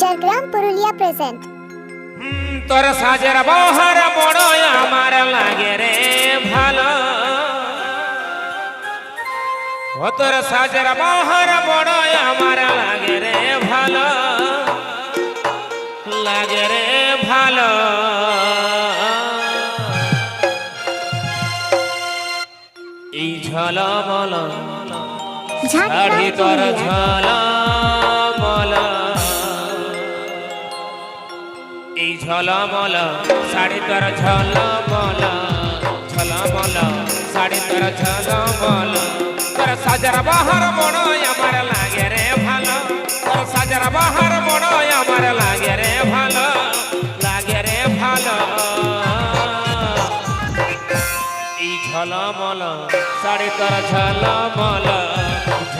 Jhargram Purulia present তোর সাজের বহর বড় আমার লাগে রে ভালো। ও তোর সাজের বহর বড় আমার শাড়ি ঝাড়গ্রাম তোর পুরুলিয়া ঝলমল এই ঝলমল শাড়ি তোর ঝলমল ঝলমল শাড়ি তোর ঝলমল তোর সাজার বাহার বড় আমার লাগে রে ভালো তোর সাজার বাহার বড় আমার লাগে রে ভালো লাগে রে ভালো এই ঝলমল শাড়ি তোর ঝলমল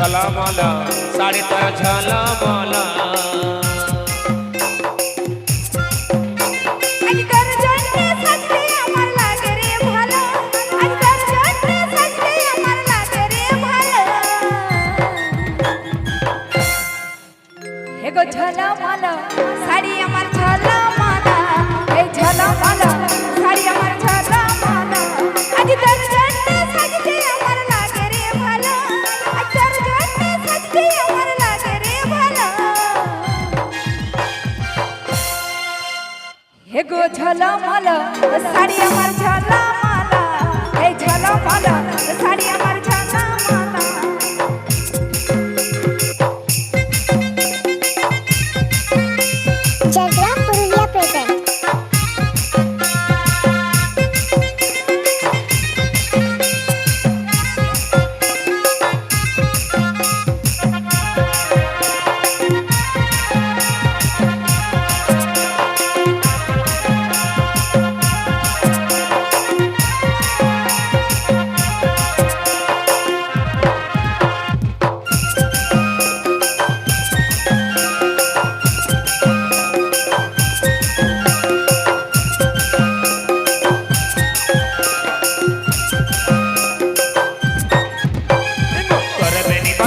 ঝলমল শাড়ি তোর ঝলমল। তোর জন্যে সাজতে আমার রে ভালো। হে গো ঝলমল শাড়ি আমার হে গো ঝলমল শাড়ি আমার ঝলমল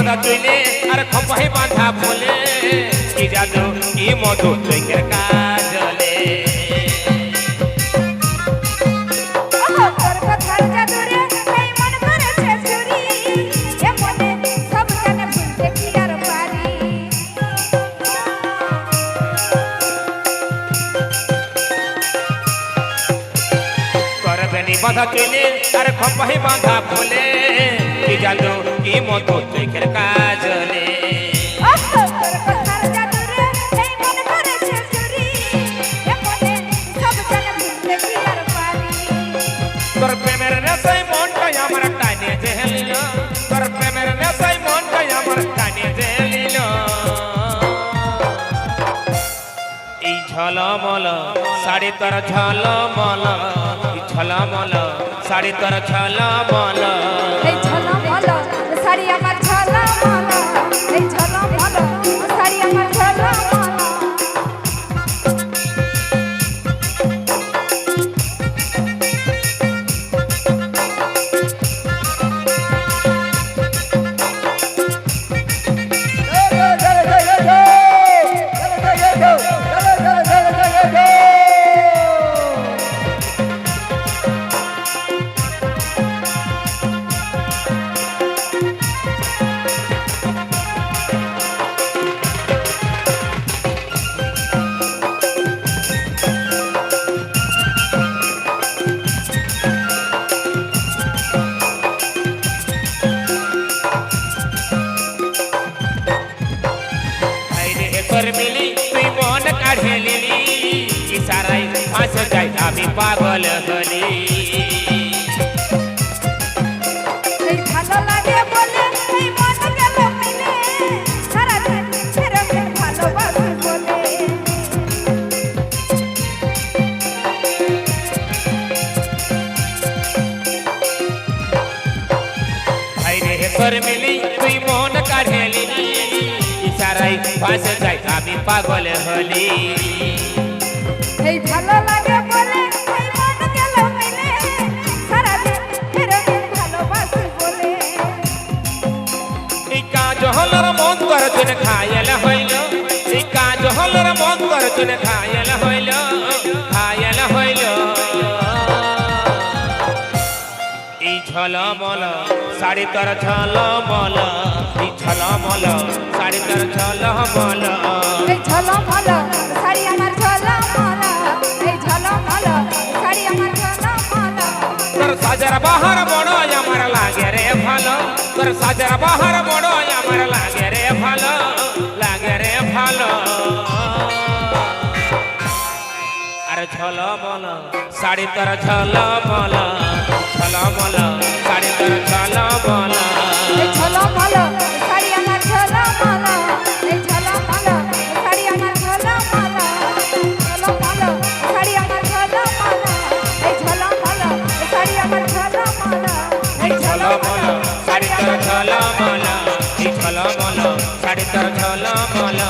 নিবাদা চইলে আর খপাই বাঁধা বলে কি জানো কি মধু চৈকের কাজলে জাদুরে এই মন করেছে চুরি এ মনে সব জানে, কি আর পারি তোর প্রেমের নেশাই মনটাই আমার টানে জেলিল। তোর প্রেমের নেশাই মনটাই আমার টানে জেলিল। এই ঝলমল, শাড়ি তোর ঝলমল। এই ঝলমল শাড়ি তোর ঝলমল এই আইরে তোর মিলি তুই মন কাঢ়ে লিলি ইশারাই ফাঁস যাই আমি পাগল হলি এই ভালো লাগে মন মন ইশারাই ফাঁস যাই আমি পাগল হলি। এই ভালো লাগে বলে এই মন বলে। চুনে খায়াল হইল এই কাজ হলর মন্তর চুনে খায়াল হইল খায়াল হইল। এই ঝলমল শাড়ি তোর ঝলমল এই ঝলমল শাড়ি তোর ঝলমল। এই ঝলমল শাড়ি আমার ঝলমল এই ঝলমল শাড়ি আমার ঝলমল। তোর সাজার বাহার বড় আমার লাগে রে ভালো। তোর সাজার বাহার বড় আমার লাগে রে ভালো লাগে রে ভালো। আর ঝলমল শাড়ি তোর ঝলমল ঝলমল শাড়ি তোর ঝলমল। এই ঝলমল শাড়ি ঝলমল ঝলমল শাড়ি তোর ঝলমল।